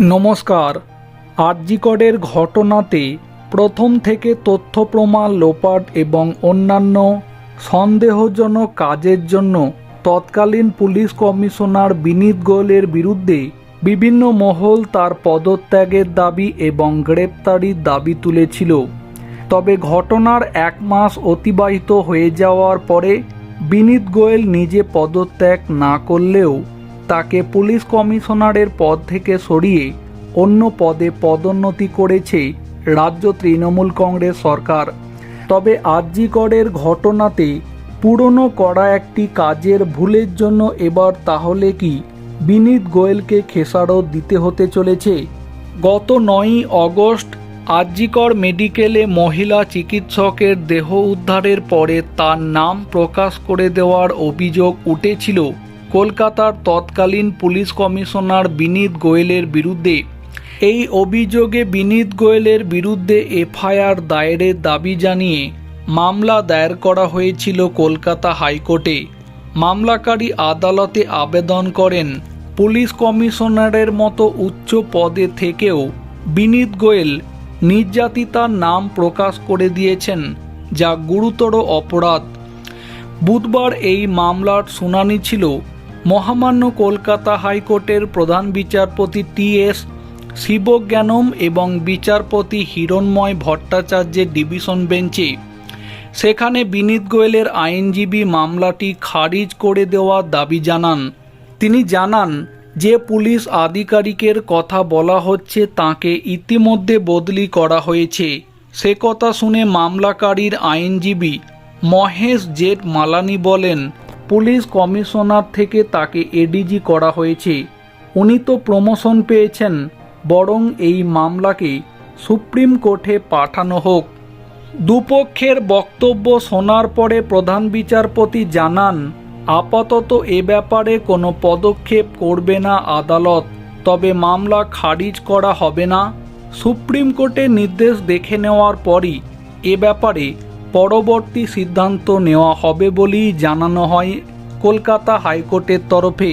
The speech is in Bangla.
নমস্কার। আরজিকরের ঘটনাতে প্রথম থেকে তথ্য প্রমাণ লোপাট এবং অন্যান্য সন্দেহজনক কাজের জন্য তৎকালীন পুলিশ কমিশনার বিনীত গোয়েলের বিরুদ্ধে বিভিন্ন মহল তার পদত্যাগের দাবি এবং গ্রেপ্তারির দাবি তুলেছিল। তবে ঘটনার এক মাস অতিবাহিত হয়ে যাওয়ার পরে বিনীত গোয়েল নিজে পদত্যাগ না করলেও তাকে পুলিশ কমিশনারের পদ থেকে সরিয়ে অন্য পদে পদোন্নতি করেছে রাজ্য তৃণমূল কংগ্রেস সরকার। তবে আরজিকরের ঘটনাতে পুরনো করা একটি কাজের ভুলের জন্য এবার তাহলে কি বিনীত গোয়েলকে খেসারত দিতে হতে চলেছে? গত নয়ই অগস্ট আরজিকর মেডিকেলে মহিলা চিকিৎসকের দেহ উদ্ধারের পরে তার নাম প্রকাশ করে দেওয়ার অভিযোগ উঠেছিল। কলকাতার তৎকালীন পুলিশ কমিশনার বিনীত গোয়েলের বিরুদ্ধে। এই অভিযোগে বিনীত গোয়েলের বিরুদ্ধে এফআইআর দায়েরের দাবি জানিয়ে মামলা দায়ের করা হয়েছিল কলকাতা হাইকোর্টে। মামলাকারী আদালতে আবেদন করেন পুলিশ কমিশনারের মতো উচ্চ পদে থেকেও বিনীত গোয়েল নির্যাতিতার নাম প্রকাশ করে দিয়েছেন, যা গুরুতর অপরাধ। বুধবার এই মামলার শুনানি ছিল মহামান্য কলকাতা হাইকোর্টের প্রধান বিচারপতি টি এস শিবজ্ঞানম এবং বিচারপতি হিরণময় ভট্টাচার্যের ডিভিশন বেঞ্চে। সেখানে বিনীত গোয়েলের আইনজীবী মামলাটি খারিজ করে দেওয়ার দাবি জানান। তিনি জানান, যে পুলিশ আধিকারিকের কথা বলা হচ্ছে তাকে ইতিমধ্যে বদলি করা হয়েছে। সে কথা শুনে মামলাকারীর আইনজীবী মহেশ জেঠ মালানি বলেন পুলিশ কমিশনার থেকে তাকে এডিজি করা হয়েছে। উনি তো প্রমোশন পেয়েছেন, বরং এই মামলাকে সুপ্রিম কোর্টে পাঠানো হোক। দুপক্ষের বক্তব্য শোনার পরে প্রধান বিচারপতি জানান, আপাতত এ ব্যাপারে কোনো পদক্ষেপ করবে না আদালত, তবে মামলা খারিজ করা হবে না। সুপ্রিম কোর্টের নির্দেশ দেখে নেওয়ার পরই এ ব্যাপারে পরবর্তী সিদ্ধান্ত নেওয়া হবে বলেই জানানো হয় কলকাতা হাইকোর্টের তরফে।